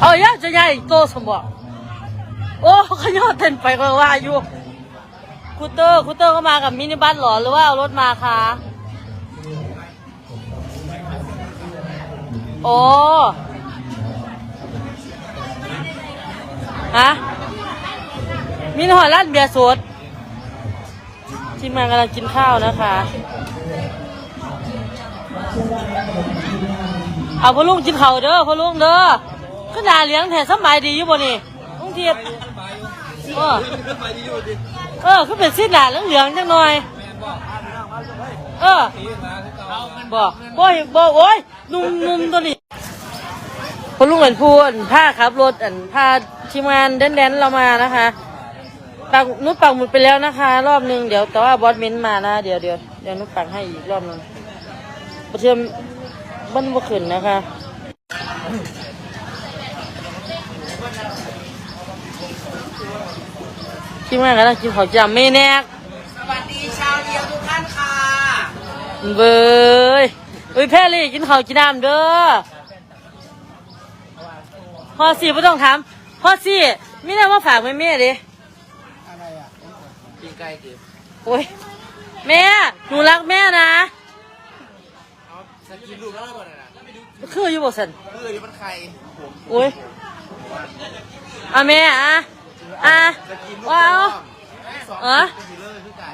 เอาย่าจะใหญ่โตสมบ่โอ้ขยอดเต้นไปก็ว่าอยู่คูเตอร์คูเตอร์ก็มากับมินิบัสหรอหรือว่าเอารถมาคะโอ้ฮะมินิหอยร้านเบียร์สดทีมงานกำลังกินข้าวนะคะ เอาพ่อลุงกินข้าเด้อพ่อลุงเด้อก็ด่าเลี้ยงแถสำบายดีอยู่บ่นี่ลุงเทียบเออเออคือเป็นสิ้นหลาเหลืองจังหน่อยเออบ่บ่เห็นบ่โอ้ยนุ่มๆตัวนี้พ่อลุงเหมือนพูนผ้าขับรถอันผ้าทีมงานแดนๆเรามานะคะปักนุชปักหมุดไปแล้วนะคะ รอบหนึงเดี๋ยวแต่ว่าบอสเม้นมานะ เดี๋ยวเดี๋ยวเดี๋ยวนุชปักให้อีกรอบหนึงประเทือ มบ้านบ่ขึ้นนะคะที่มากันกินข้าวจำไม่แนกสวัสดีชาวเดียวทุกท่านค่ะเบยเอ้ยแพรลี่กินข้าวกินน้ำเด้อพ่อสี่ไม่ต้องถามพ่อสี่มีน้ำมาฝากแม่แม่ดิอะไรอะปีไก่ดิโอ้ยแม่หนูรักแม่นะเอา สกินลูกแล้วก่อนนะคืออยู่บ่สันเออนี่มันใครผมโอ้ยอะแม่อะอะสกินลูกว้าวสองเออกินเลยพี่ไก่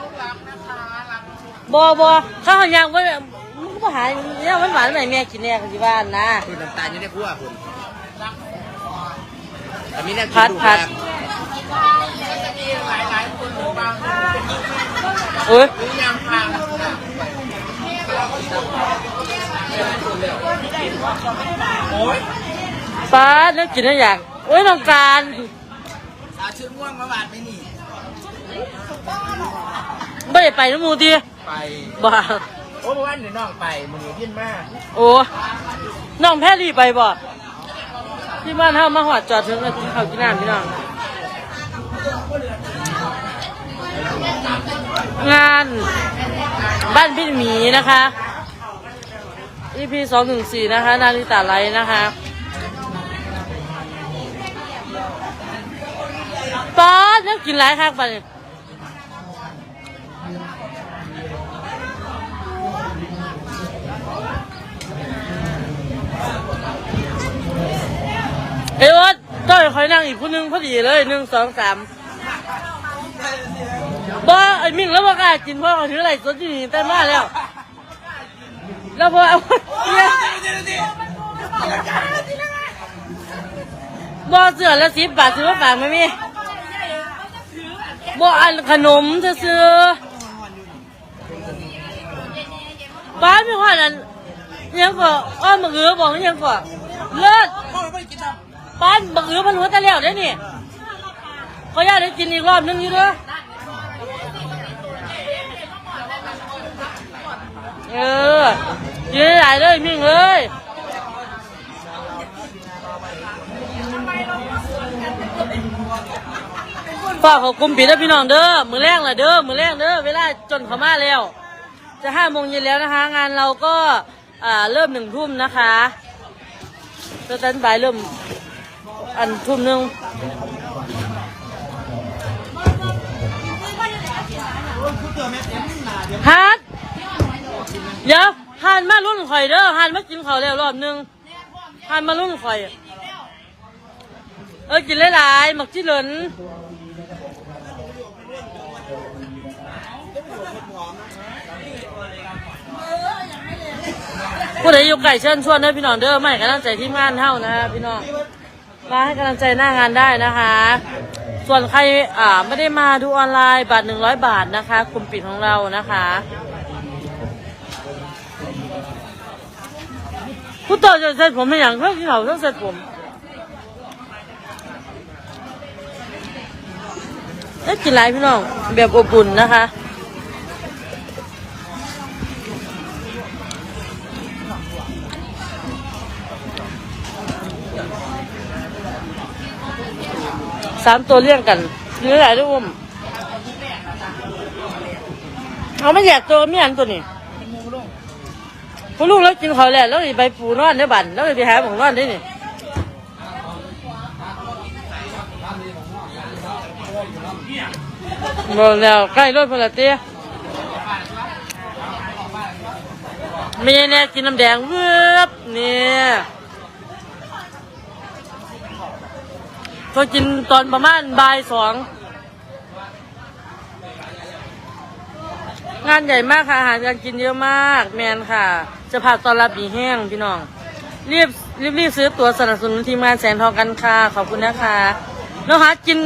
ลูกรักนะคะรักบอบอข้าวยังไม่มึงก็มาหาเนี่ยมันหวานไหนแม่กินแน่กันที่บ้านนะคุณน้ำตาลอยู่ในครัวคุณแต่มีแน่กินพัดลูกพัดรักหลายหลายคนรู้บ้างโอ้ย หรือยังฟังโอ้ย ป้าเนื้อกินได้อย่างโอ้ยต้องการสาวชุดม่วงมาบาดไม่หนีไม่ได้ไปน้ำมูดีไปบ้าโอ้เมื่อวานเดี๋ยวน้องไปมึงอยู่ที่มากโอ้น้องแพรรี่ไปบ่ที่บ้านเฮามาหอดจอดถึงแล้วกินข้าวกินน้ำพี่น้องงานบ้านพี่หมีนะคะ EP สองหนึ่งสี่นะคะ นาริตาไลท์นะคะป้าดยังกินหลายครั้งไปเอ้ยวัดต้อยคอยนั่งอีกคนนึงพอดีเลยหนึ่งสองสามบ้าไอ้มิ่งแล้วว่ากล้ากินเพราะเขาถืออะไรสดอยู่นี่แต่มาแล้ว แล้วพอเอาเนี่ยบ่เสือละสิบบาทซื้อมาฝากไหมมี่บ่อันขนมซื้อๆบ้านมีความอันยังก็อ้อมมะเอือบอกว่ายังก็เลิศบ้านมะเอือมันหัวตะเลี้ยวได้อนี่เขาอยากได้กินอีกรอบนึงอยู่เด้อเออกินหลายเลยมิ่งเลยฝากขอบคุมผิดนะพี่น้องเด้อ มือแรกแหละเด้อ มือแรกเด้อ เวลาจนเขามาแล้ว จะห้าโมงเย็นแล้วนะคะ งานเราก็าเริ่มหนึ่งทุ่มนะคะสแตนบายเริ่มอันทุ่มหนึ่งฮัทเดี๋ยว หันมารุ่นข่อยเด้อหันมากินข้าวแล้วรอบหนึงหันมารุ่นข่อย เออกินหลายๆหมักจิเหลินผู้ใดอยู่ไก่เชิญชวนเด้อพี่น้องเด้อไม่กำลังใจทีมงานเท่านะพี่น้องมาให้กำลังใจหน้างานได้นะคะ ส่วนใครอ่าไม่ได้มาดูออนไลน์บัตรหนึ่งร้อยบาทนะคะกลุ่มปิดของเรานะคะ ผู้ต่อจะเสร็จผมไม่อย่างเพื่อนที่เขาต้องเสร็จผมได้กินไรพี่น้อง แบบอบอุ่นนะคะสามตัวเลี่ยงกันเนื้อไหนด้วยอุ้มเอาไม่แยกตัวไม่อันตัวนี้ พ่อลุงแล้วกินเขาวแล้วแล้วไปปูนอนได้อบันแล้วไปหาหมองนอนได้นี่บอกแล้วใกล้รถพลเตี้ยมีเนี่ยกินน้ำแดงเวือบเนี่ยก็กินตอนประมาณบ่ายสอง งานใหญ่มากค่ะอาหารการกินเยอะมาก แมนค่ะ จะพาตอนรับดีแห้งพี่น้อง รีบรีบรีบซื้อตั๋วสนับสนุนทีมงานแสงทองกันค่ะ ขอบคุณนะคะน้องฮาร์ดกิน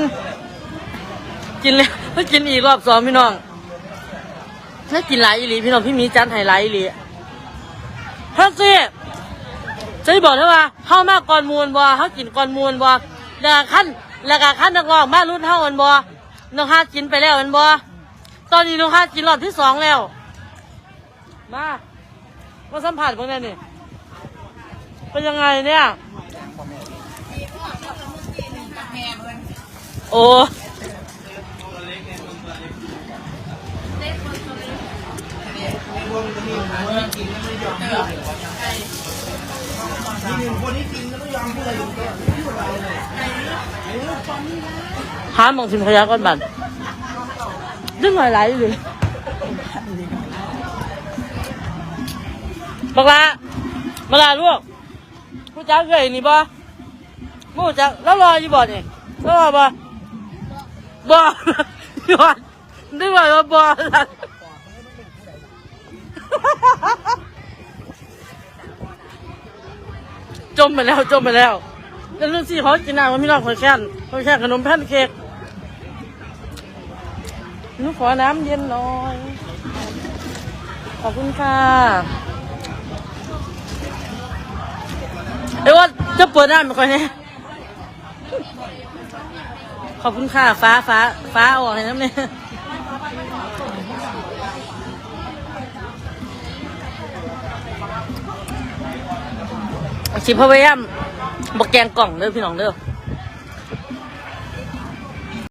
กินแล้วก็กินอีกรอบสองพี่น้องถ้ากินหลายอีหลีพี่น้องพี่มีจันไฮไลท์อีหลีแท็กซี่จะบอกเธอว่าเข้ามากก่อนมูลบ่เขากินก่อนมูลบ่แล้วก็ขั้นแล้วก็ขั้นนักร้องมารุ่นเท่ากันบ่น้องฮาร์ดกินไปแล้วกันบ่ ตอนนี้น้องฮากินรอบที่สองแล้ว มามาสัมผัสพวกนี้นี่ เป็นยังไงเนี่ย โอ้หาหมองสินพยาก่อนบัน ดึงหน่อยไหลเลยบักลาบักลาลูกผู้จักเคยนี่บ่ผู้จักแล้วรออยู่บ่นี่แล้วรอบ่บ่ยอดดึงหน่อยว่าบ่จมไปแล้วจมไปแล้วแล้วลูกซี่เขากินน้ำมันไม่รอกคนแค้นคนแค้นขนมแพนเค้ก นูขอน้ำเย็นหน่อย ขอบคุณค่ะเดี๋ยวว่าจะเปิดน้ไปก่อนเนี่ยขอบคุณค่ะ ฟ้าฟ้าฟ้าอาออกให้น้ำเนี่ยชิพพยายามบอกแกงกล่องเด้อพี่น้องเด้อ